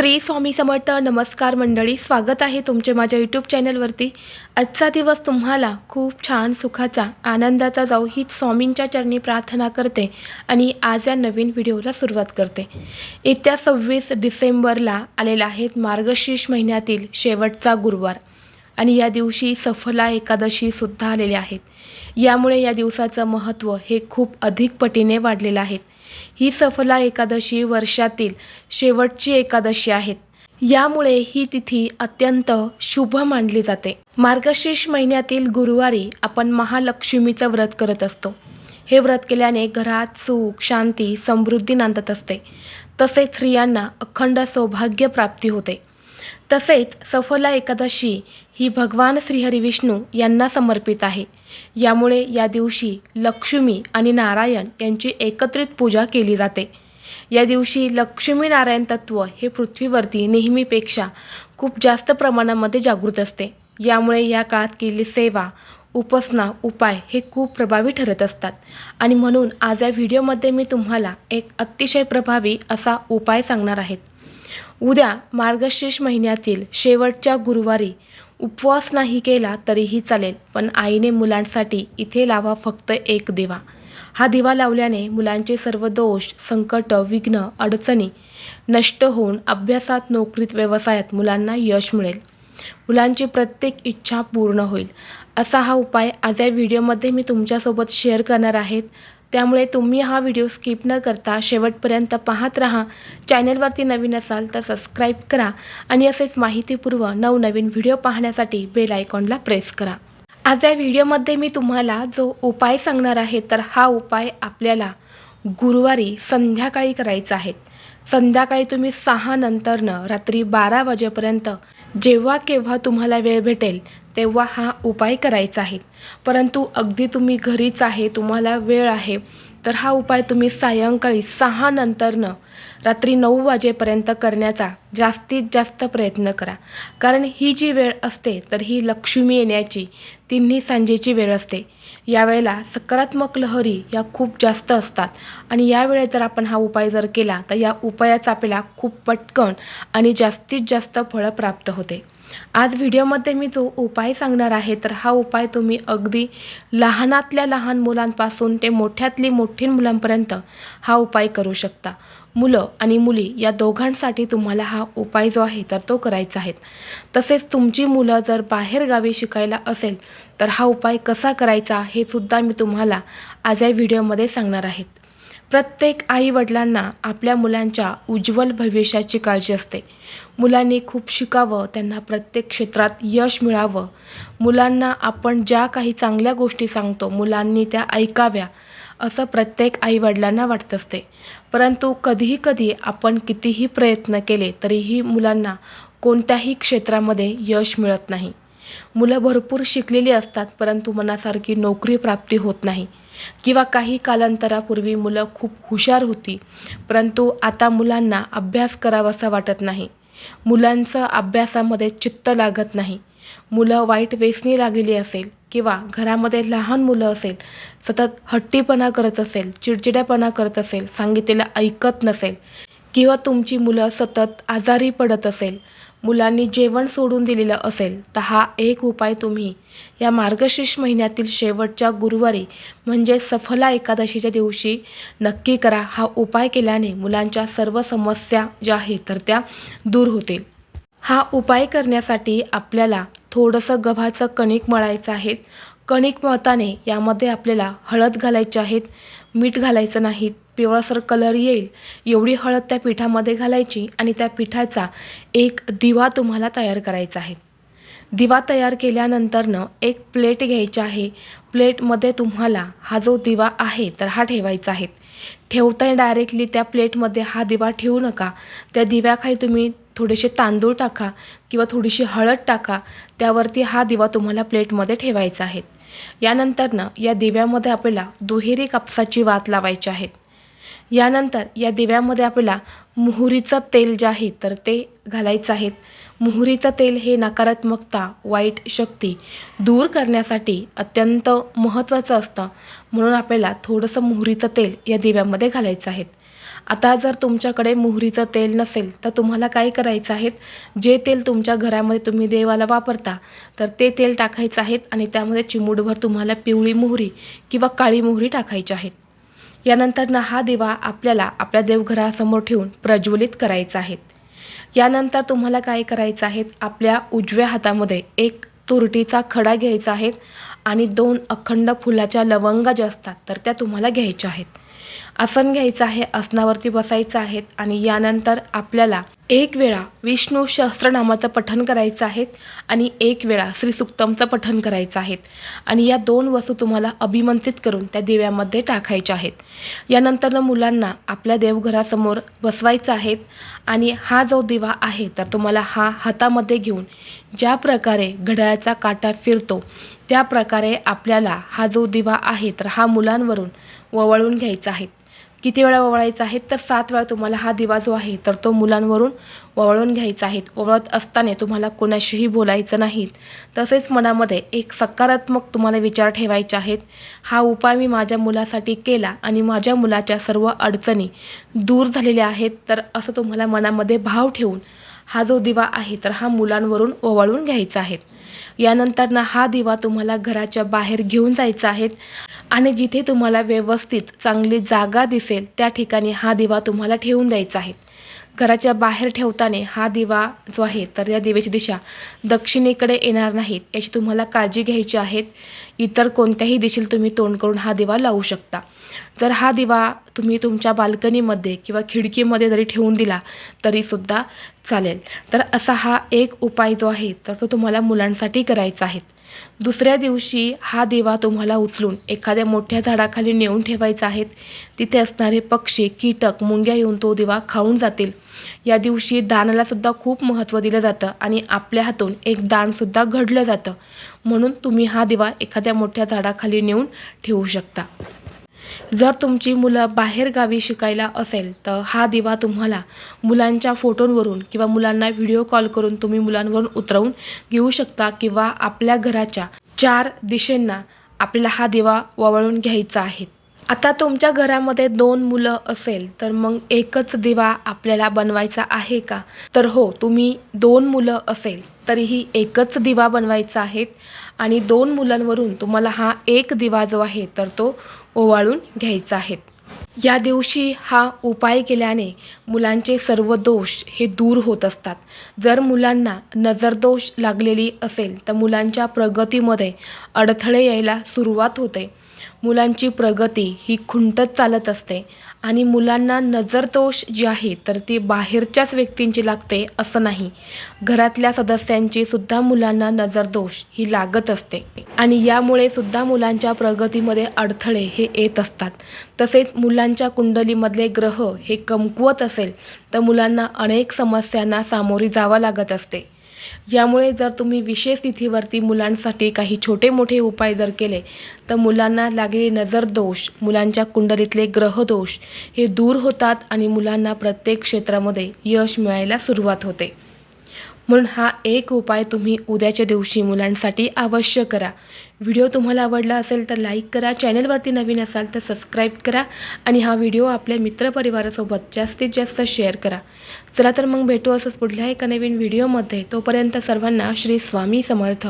श्री स्वामी समर्थ नमस्कार मंडळी स्वागत आहे तुमचे माझ्या यूट्यूब चॅनलवरती आजचा दिवस तुम्हाला खूप छान सुखाचा आनंदाचा जाऊ हीच स्वामींच्या चरणी प्रार्थना करते आणि आज या नवीन व्हिडिओला सुरुवात करते. येत्या सव्वीस डिसेंबरला आलेला आहे मार्गशीर्ष महिन्यातील शेवटचा गुरुवार आणि या दिवशी सफला एकादशीसुद्धा आलेल्या आहेत यामुळे या दिवसाचं महत्त्व हे खूप अधिक पटीने वाढलेलं आहे. ही सफला एकादशी वर्षातील शेवटची एकादशी आहेत यामुळे ही तिथी अत्यंत शुभ मानली जाते. मार्गशीर्ष महिन्यातील गुरुवारी आपण महालक्ष्मीचं व्रत करत असतो. हे व्रत केल्याने घरात सुख शांती समृद्धी नांदत असते. तसेच स्त्रियांना अखंड सौभाग्य प्राप्ती होते. तसेच सफला एकादशी ही भगवान श्रीहरी विष्णू यांना समर्पित आहे. यामुळे या दिवशी लक्ष्मी आणि नारायण यांची एकत्रित पूजा केली जाते. या दिवशी लक्ष्मी नारायण तत्व हे पृथ्वीवरती नेहमीपेक्षा खूप जास्त प्रमाणामध्ये जागृत असते. यामुळे या काळात केलेली सेवा उपासना उपाय हे खूप प्रभावी ठरत असतात. आणि म्हणून आज या व्हिडिओमध्ये मी तुम्हाला एक अतिशय प्रभावी असा उपाय सांगणार आहेत उद्या मार्गशीर्ष महिन्यातील शेवटच्या गुरुवारी उपवास नाही केला तरीही चालेल पण आईने मुलांसाठी इथे लावा फक्त एक दिवा. हा दिवा लावल्याने मुलांचे सर्व दोष संकट विघ्न अडचणी नष्ट होऊन अभ्यासात नोकरीत व्यवसायात मुलांना यश मिळेल. मुलांची प्रत्येक इच्छा पूर्ण होईल. असा हा उपाय आज या व्हिडिओमध्ये मी तुमच्यासोबत शेअर करणार आहेत त्यामुळे तुम्ही हा व्हिडिओ स्किप न करता शेवटपर्यंत पाहत राहा. चॅनेलवरती नवीन असाल तर सबस्क्राईब करा आणि असेच माहितीपूर्व नवनवीन व्हिडिओ पाहण्यासाठी बेल आयकॉनला प्रेस करा. आज या व्हिडिओमध्ये मी तुम्हाला जो उपाय सांगणार आहे तर हा उपाय आपल्याला गुरुवारी संध्याकाळी करायचा आहे. संध्याकाळी तुम्ही सहा नंतरनं रात्री बारा वाजेपर्यंत जेव्हा केव्हा तुम्हाला वेळ भेटेल तेव्हा हा उपाय करायचा आहे. परंतु अगदी तुम्ही घरीच आहे तुम्हाला वेळ आहे तर हा उपाय तुम्ही सायंकाळी सहा नंतरनं रात्री नऊ वाजेपर्यंत करण्याचा जास्तीत जास्त प्रयत्न करा. कारण ही जी वेळ असते तर ही लक्ष्मी येण्याची तिन्ही सांजेची वेळ असते. यावेळेला सकारात्मक लहरी या खूप जास्त असतात. आणि यावेळे जर आपण हा उपाय जर केला तर या उपायाचा आपल्याला खूप पटकन आणि जास्तीत जास्त फळं प्राप्त होते. आज व्हिडिओमध्ये मी जो उपाय सांगणार आहे तर हा उपाय तुम्ही अगदी लहानातल्या लहान मुलांपासून ते मोठ्यातली मोठी मुलांपर्यंत हा उपाय करू शकता. मुलं आणि मुली या दोघांसाठी तुम्हाला हा उपाय जो आहे तर तो करायचा आहे. तसेच तुमची मुलं जर बाहेर गावी शिकायला असेल तर हा उपाय कसा करायचा हे सुद्धा मी तुम्हाला आज या व्हिडिओमध्ये सांगणार आहेत प्रत्येक आईवडिलांना आपल्या मुलांच्या उज्ज्वल भविष्याची काळजी असते. मुलांनी खूप शिकावं त्यांना प्रत्येक क्षेत्रात यश मिळावं. मुलांना आपण ज्या काही चांगल्या गोष्टी सांगतो मुलांनी त्या ऐकाव्या असं प्रत्येक आईवडिलांना वाटत असते. परंतु कधीही कधी आपण कितीही प्रयत्न केले तरीही मुलांना कोणत्याही क्षेत्रामध्ये यश मिळत नाही. मुलं भरपूर शिकलेली असतात परंतु मनासारखी नोकरी प्राप्ती होत नाही. किंवा काही कालांतरापूर्वी मुलं खूप हुशार होती परंतु आता मुलांना अभ्यास करावासा वाटत नाही. मुलांचं अभ्यासामध्ये चित्त लागत नाही. मुलं वाईट वेसनी लागलेली असेल किंवा घरामध्ये लहान मुलं असेल सतत हट्टीपणा करत असेल चिडचिड्यापणा करत असेल सांगितलेलं ऐकत नसेल किंवा तुमची मुलं सतत आजारी पडत असेल मुलांनी जेवण सोडून दिलेलं असेल तर हा एक उपाय तुम्ही. या मार्गशीर्ष महिन्यातील शेवटच्या गुरुवारी म्हणजे सफला एकादशीच्या दिवशी नक्की करा. हा उपाय केल्याने मुलांच्या सर्व समस्या ज्या आहेत तर त्या दूर होतील. हा उपाय करण्यासाठी आपल्याला थोडंसं गव्हाचं कणिक मळायचं आहे. कणिक मळताने यामध्ये आपल्याला हळद घालायची आहेत मीठ घालायचं नाहीत पिवळासर कलर येईल. एवढी हळद त्या पिठामध्ये घालायची आणि त्या पिठाचा एक दिवा तुम्हाला तयार करायचा आहे. दिवा तयार केल्यानंतरनं एक प्लेट घ्यायची आहे. प्लेटमध्ये तुम्हाला हा जो दिवा आहे तर हा ठेवायचा आहे. ठेवताना डायरेक्टली त्या प्लेटमध्ये हा दिवा ठेवू नका. त्या दिव्याखाली तुम्ही थोडेसे तांदूळ टाका किंवा थोडीशी हळद टाका. त्यावरती हा दिवा तुम्हाला प्लेटमध्ये ठेवायचा आहे. यानंतरनं या दिव्यामध्ये आपल्याला दुहेरी कापसाची वात लावायची आहेत यानंतर या दिव्यामध्ये आपल्याला मोहरीचं तेल जे आहे तर ते घालायचं आहे. मोहरीचं तेल हे नकारात्मकता वाईट शक्ती दूर करण्यासाठी अत्यंत महत्त्वाचं असतं. म्हणून आपल्याला थोडंसं मोहरीचं तेल या दिव्यामध्ये घालायचं आहे. आता जर तुमच्याकडे मोहरीचं तेल नसेल तर तुम्हाला काय करायचं आहे? जे तेल तुमच्या घरामध्ये तुम्ही देवाला वापरता तर ते तेल टाकायचं आहेत आणि त्यामध्ये चिमूटभर तुम्हाला पिवळी मोहरी किंवा काळी मोहरी टाकायची आहेत यानंतर ना हा दिवा आपल्याला आपल्या देवघरासमोर ठेवून प्रज्वलित करायचा आहे. यानंतर तुम्हाला काय करायचं आहे? आपल्या उजव्या हातामध्ये एक तुरटीचा खडा घ्यायचा आहे आणि दोन अखंड फुलाच्या लवंगा ज्या असतात तर त्या तुम्हाला घ्यायच्या आहेत. आसन घ्यायचं आहे आसनावरती बसायचं आहे आणि यानंतर आपल्याला एक वेळा विष्णू सहस्त्रनामाचं पठण करायचं आहे आणि एक वेळा श्रीसुक्तमचं पठण करायचं आहे आणि या दोन वस्तू तुम्हाला अभिमंत्रित करून त्या दिव्यामध्ये टाकायच्या आहेत. यानंतर मुलांना आपल्या देवघरासमोर बसवायचं आहे आणि हा जो दिवा आहे तर तुम्हाला हा हातामध्ये घेऊन ज्या प्रकारे घड्याळाचा काटा फिरतो त्या प्रकारे आपल्याला हा जो दिवा आहे तर हा मुलांवरून ववळून घ्यायचा आहे. किती वेळा ओवाळायचा आहे? तर सात वेळा तुम्हाला हा दिवा जो आहे तर तो मुलांवरून ओवाळून घ्यायचा आहे. ववळत असताना तुम्हाला कोणाशीही बोलायचं नाहीत तसेच मनामध्ये एक सकारात्मक तुम्हाला विचार ठेवायचे आहेत. हा उपाय मी माझ्या मुलासाठी केला आणि माझ्या मुलाच्या सर्व अडचणी दूर झालेल्या आहेत तर असं तुम्हाला मनामध्ये भाव ठेवून हा जो दिवा आहे तर हा मुलांवरून ओवाळून घ्यायचा आहे. यानंतर ना हा दिवा तुम्हाला घराच्या बाहेर घेऊन जायचा आहे. आणि जिथे तुम्हाला व्यवस्थित चांगली जागा दिसेल त्या ठिकाणी हा दिवा तुम्हाला ठेवून द्यायचा आहे. घराच्या बाहेर ठेवताना हा दिवा जो आहे तर या दिव्याची दिशा दक्षिणेकडे येणार नाहीत याची तुम्हाला काळजी घ्यायची आहेत इतर कोणत्याही दिशेला तुम्ही तोंड करून हा दिवा लावू शकता. जर हा दिवा तुम्ही तुमच्या बाल्कनीमध्ये किंवा खिडकीमध्ये जरी ठेवून दिला तरीसुद्धा चालेल. तर असा हा एक उपाय जो आहे तर तो तुम्हाला मुलांसाठी करायचा आहे. दुसऱ्या दिवशी हा दिवा तुम्हाला उचलून एखाद्या मोठ्या झाडाखाली नेऊन ठेवायचा आहेत तिथे असणारे पक्षी कीटक मुंग्या येऊन तो दिवा खाऊन जातील. या दिवशी दानालासुद्धा खूप महत्त्व दिलं जातं आणि आपल्या हातून एक दानसुद्धा घडलं जातं. म्हणून तुम्ही हा दिवा एखाद्या मोठ्या झाडाखाली नेऊन ठेवू शकता. जर तुमची मुलं बाहेरगावी शिकायला असेल तर हा दिवा तुम्हाला मुलांच्या फोटोंवरून किंवा मुलांना व्हिडिओ कॉल करून तुम्ही मुलांवरून उतरवून घेऊ शकता किंवा आपल्या घराच्या चार दिशेंना आपल्याला हा दिवा वळवून घ्यायचा आहे. आता तुमच्या घरामध्ये दोन मुलं असेल तर मग एकच दिवा आपल्याला बनवायचा आहे का? तर हो तुम्ही दोन मुलं असेल तरीही एकच दिवा बनवायचा आहे. आणि दोन मुलांवरून तुम्हाला हा एक दिवा जो आहे तर तो ओवाळून घ्यायचा आहे. या दिवशी हा उपाय केल्याने मुलांचे सर्व दोष हे दूर होत असतात. जर मुलांना नजरदोष लागलेली असेल तर मुलांच्या प्रगतीमध्ये अडथळे यायला सुरुवात होते. मुलांची प्रगती ही खुंटत चालत असते. आणि मुलांना नजरदोष जी आहे तर ती बाहेरच्याच व्यक्तींची लागते असं नाही. घरातल्या सदस्यांची सुद्धा मुलांना नजरदोष ही लागत असते. आणि यामुळे सुद्धा मुलांच्या प्रगतीमध्ये अडथळे हे येत असतात. तसेच मुलांच्या कुंडलीमधले ग्रह हे कमकुवत असेल तर मुलांना अनेक समस्यांना सामोरी जावं लागत असते. यामुळे जर तुम्ही विशेष तिथीवरती मुलांसाठी काही छोटे मोठे उपाय जर केले तर मुलांना लागलेले नजरदोष मुलांच्या कुंडलीतले ग्रहदोष हे दूर होतात आणि मुलांना प्रत्येक क्षेत्रामध्ये यश मिळायला सुरुवात होते. म्हणून हा एक उपाय तुम्ही उद्याच्या दिवशी मुलांसाठी अवश्य करा. व्हिडिओ तुम्हाला आवडला असेल तर लाईक करा चॅनलवरती नवीन असाल तर सबस्क्राईब करा आणि हा व्हिडिओ आपल्या मित्रपरिवारासोबत जास्तीत जास्त शेअर करा. चला तर मग भेटू असंच पुढल्या एका नवीन व्हिडिओमध्ये. तोपर्यंत सर्वांना श्री स्वामी समर्थ.